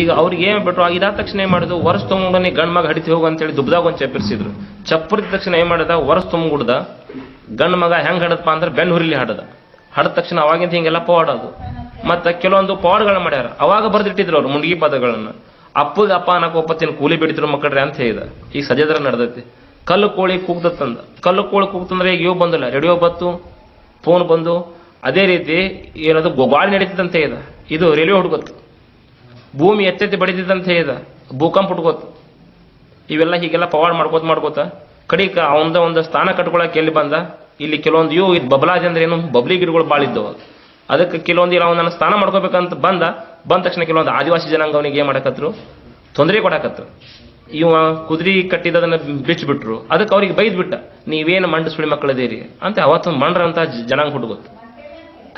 ಈಗ ಅವ್ರಿಗೆ ಏನು ಬಿಟ್ರು? ಇದಾದ ತಕ್ಷಣ ಏನು ಮಾಡಿದ್ರು? ವರ್ಷ ತೊಗೊಂಡು ಗಂಡ್ ಮಗ ಹಡಿತಿ ಹೋಗು ಅಂತೇಳಿ ದುಬ್ದಾಗ ಒಂದು ಚಪ್ಪರಿಸಿದ್ರು ಚಪ್ಪರಿದ ತಕ್ಷಣ ಏನು ಮಾಡಿದ? ವರ್ಷ ತುಂಬಿಡ್ದ. ಗಂಡ ಮಗ ಹೆಂಗ್ ಹಡದಪ್ಪ ಅಂದ್ರೆ ಬೆನ್ ಹುರಿಲಿ ಹಡದ. ಹಡದ ತಕ್ಷಣ ಅವಾಗಿಂದ ಹಿಂಗೆಲ್ಲ ಪವಾಡೋದು ಮತ್ತೆ ಕೆಲವೊಂದು ಪವಾಡ್ಗಳನ್ನ ಮಾಡ್ಯಾರ. ಅವಾಗ ಬರ್ದಿಟ್ಟಿದ್ರು ಅವ್ರು ಮುಂಡ್ಗಿ ಪದಗಳನ್ನ. ಅಪ್ಪಗ ಅಪ್ಪ ಅನ್ನಕ ಒಪ್ಪತ್ತಿನ ಕೂಲಿ ಬಿಡಿದ್ರು ಮಕ್ಕಳ್ರೆ ಅಂತ ಹೇಳಿದ. ಈಗ ಸದ್ಯದ್ರ ನಡೆದೈತಿ. ಕಲ್ಲು ಕೋಳಿ ಕೂಗ್ತಂದ ಕಲ್ಲು ಕೋಳಿ ಕೂಗ್ತಂದ್ರೆ ಈಗ ಯೋ ಬಂದಿಲ್ಲ. ರೇಡಿಯೋ ಬತ್ತು, ಫೋನ್ ಬಂದು. ಅದೇ ರೀತಿ ಏನದು ಗೊಬಾಳಿ ನಡೀತದಂತ ಹೇಳಿದ. ಇದು ರೈಲ್ವೆ ಹುಡುಗತ್ತು. ಭೂಮಿ ಎತ್ತೆತ್ತಿ ಬಡಿದಿದ್ದಂತ ಹೇಳಿದ ಭೂಕಂಪ ಹುಟ್ಕೋತ. ಇವೆಲ್ಲ ಹೀಗೆಲ್ಲ ಪವಾಡ್ ಮಾಡ್ಕೋತ ಮಾಡ್ಕೋತ ಕಡಿಕ ಅವಂದ ಒಂದು ಸ್ಥಾನ ಕಟ್ಕೊಳಕ್ಕೆ ಎಲ್ಲಿ ಬಂದ? ಇಲ್ಲಿ ಕೆಲವೊಂದು ಇವು ಇದು ಬಬಲಾಜ್ ಅಂದ್ರೆ ಏನು? ಬಬ್ಲಿ ಗಿಡಗಳು ಭಾಳ ಅದಕ್ಕೆ ಕೆಲವೊಂದು ಇಲ್ಲ ಅವನನ್ನ ಸ್ಥಾನ ಮಾಡ್ಕೋಬೇಕಂತ ಬಂದ ಬಂದ ತಕ್ಷಣ ಕೆಲವೊಂದು ಆದಿವಾಸಿ ಜನಾಂಗ ಅವನಿಗೆ ಏನು ಮಾಡಕತ್ರು? ತೊಂದರೆ ಕೊಡಕತ್ರು. ಇವ ಕುದುರೆ ಕಟ್ಟಿದ್ದದನ್ನ ಬಿಚ್ಚಿಬಿಟ್ರು ಅದಕ್ಕೆ ಅವ್ರಿಗೆ ಬೈದ್ಬಿಟ್ಟ, ನೀವೇನು ಮಂಡ ಸುಳಿ ಮಕ್ಕಳದೇರಿ ಅಂತ ಅವತ್ತು ಮಂಡ್ರ ಅಂತ ಜನಾಂಗ ಹುಡುಗುತ್ತೆ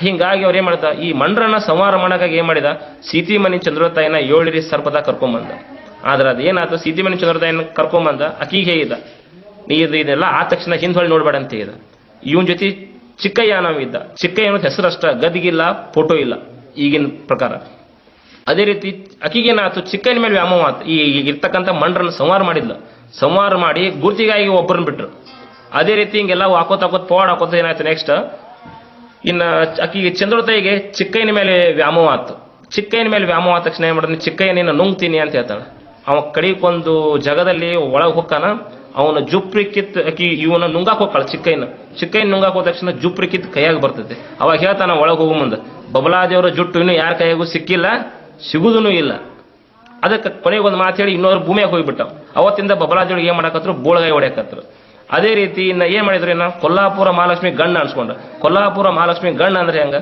ಹಿಂಗಾಗಿ ಅವ್ರು ಏನ್ ಮಾಡ್ದ? ಈ ಮಂಡ್ರನ್ನ ಸಂಹಾರ ಮಾಡಕ್ಕಾಗಿ ಏನ್ ಮಾಡಿದ? ಸೀತಿಮಣಿ ಚಂದ್ರತಾಯಿನ ಏಳಿರಿ ಸರ್ಪದ ಕರ್ಕೊಂಬಂದ. ಆದ್ರೆ ಅದೇನಾಯ್ತು ಸೀತಿಮಣಿ ಚಂದ್ರತಾಯಿನ ಕರ್ಕೊಂಬಂದ, ಅಕ್ಕಿಗೆ ಇದ ನೀ ಇದು ಇದೆಲ್ಲ ಆ ತಕ್ಷಣ ಹಿಂದೊಳಿ ನೋಡ್ಬೇಡ ಅಂತ ಹೇಳಿದ. ಇವನ್ ಜೊತೆ ಚಿಕ್ಕಯ್ಯ ಇದ್ದ. ಚಿಕ್ಕಯ್ಯ ಅನ್ನೋದು ಹೆಸರಷ್ಟ ಗದಿಗಿಲ್ಲ ಫೋಟೋ ಇಲ್ಲ. ಈಗಿನ ಪ್ರಕಾರ. ಅದೇ ರೀತಿ ಅಕ್ಕಿಗೇನಾಯ್ತು ಚಿಕ್ಕಯ್ಯನ ಮೇಲೆ ವ್ಯಾಮೋಹ ಆಯ್ತು. ಈ ಇರ್ತಕ್ಕಂಥ ಮಂಡ್ರನ್ನ ಸಂವಾರ ಮಾಡಿದ್ಲು. ಸಂವಾರ ಮಾಡಿ ಗುರ್ತಿಗಾಗಿ ಒಬ್ಬರನ್ನ ಬಿಟ್ರು. ಅದೇ ರೀತಿ ಹಿಂಗೆಲ್ಲ ಹಾಕೋತ ಹಾಕೋತ್ ಪವಾಡ್ ಹಾಕೋತ ಏನಾಯ್ತು ನೆಕ್ಸ್ಟ್ ಇನ್ನ ಆಕಿಗೆ ಚಂದ್ರತಾಯಿಗೆ ಚಿಕ್ಕಯ್ಯನ ಮೇಲೆ ವ್ಯಾಮೋಹ ಆತು. ಚಿಕ್ಕಯ್ಯನ ಮೇಲೆ ವ್ಯಾಮೋಹ ಆದ ತಕ್ಷಣ ಏನ್ ಮಾಡಿದ್ನಿ ಚಿಕ್ಕಯ್ಯನ ನುಂಗ್ತೀನಿ ಅಂತ ಹೇಳ್ತಾನೆ. ಅವ ಕಡಿಕೊಂದು ಜಗದಲ್ಲಿ ಒಳಗೆ ಹೋಗ್ತಾನ, ಅವನ ಜುಪ್ರಿ ಕಿತ್ ಆಕಿ ಇವನ ನುಂಗಾಕ್ ಹೋಗ್ತಾಳ ಚಿಕ್ಕಯ್ಯನ. ಚಿಕ್ಕಯ್ಯನ ನುಂಗಾಕ್ ಹೋದ ತಕ್ಷಣ ಜುಪ್ರಿ ಕಿತ್ ಕೈಯಾಗ ಬರ್ತೈತೆ. ಅವಾಗ ಹೇಳ್ತಾನ ಒಳಗೆ ಹೋಗೋ ಮುಂದೆ ಬಬಲಾದೇವರ ಜುಟ್ಟು ಇನ್ನು ಯಾರ ಕೈಯಾಗೂ ಸಿಕ್ಕಿಲ್ಲ ಸಿಗುದೂ ಇಲ್ಲ. ಅದಕ್ಕೆ ಕೊನೆಗೆ ಒಂದು ಮಾತು ಹೇಳಿ ಇನ್ನೊಂದು ಭೂಮಿಯಾಗ ಹೋಗ್ಬಿಟ್ಟ ಅವತ್ತಿಂದ ಬಬಲಾದೇವ್ರಿಗೆ ಏನ್ ಮಾಡಕತ್ರು? ಬೋಳಗಾಯಿ ಹೊಡ್ಯಾಕತ್ರು. ಅದೇ ರೀತಿ ಇನ್ನ ಏನ್ ಮಾಡಿದ್ರು ಇನ್ನ ಕೊಲ್ಲಾಪುರ ಮಹಾಲಕ್ಷ್ಮಿ ಗಣ್ಣ ಅನ್ಸ್ಕೊಂಡು ಕೊಲ್ಲಾಪುರ ಮಹಾಲಕ್ಷ್ಮಿ ಗಣ್ಣ ಅಂದ್ರೆ ಹೆಂಗ?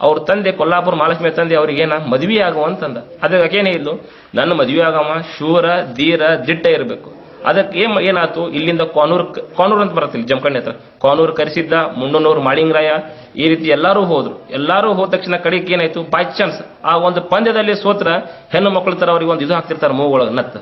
ಅವ್ರ ತಂದೆ ಕೊಲ್ಲಾಪುರ ಮಹಾಲಕ್ಷ್ಮಿ ತಂದೆ ಅವ್ರಿಗೆ ಏನ ಮದ್ವಿ ಆಗುವಂತಂದ ಅದಕ್ಕೆ ಏನೇ ಇದ್ಲು ನನ್ನ ಮದುವೆ ಆಗಮ್ಮ ಶೂರ, ಧೀರ, ದಿಟ್ಟ ಇರಬೇಕು. ಅದಕ್ಕೆ ಏನ್ ಏನಾಯ್ತು? ಇಲ್ಲಿಂದ ಕಾನೂರ್ ಕಾನೂರ್ ಅಂತ ಬರತ್ತಿಲ್ಲ ಜಮಖಂಡಿ ಹತ್ರ. ಕಾನೂರ್ ಕರೆಸಿದ್ದ, ಮುಂಡನೂರು ಮಾಳಿಂಗರಾಯ, ಈ ರೀತಿ ಎಲ್ಲರೂ ಹೋದ್ರು. ಎಲ್ಲರೂ ಹೋದ ತಕ್ಷಣ ಕಡೆಗೆ ಏನಾಯ್ತು? ಬೈ ಚಾನ್ಸ್ ಆ ಒಂದು ಪಂದ್ಯದಲ್ಲಿ ಸೋತ್ರ ಹೆಣ್ಣು ಮಕ್ಕಳ ತರ ಅವ್ರಿಗೆ ಒಂದು ಇದು ಹಾಕ್ತಿರ್ತಾರೆ ಮೂಗೊಳಗೆ ನತ್ತ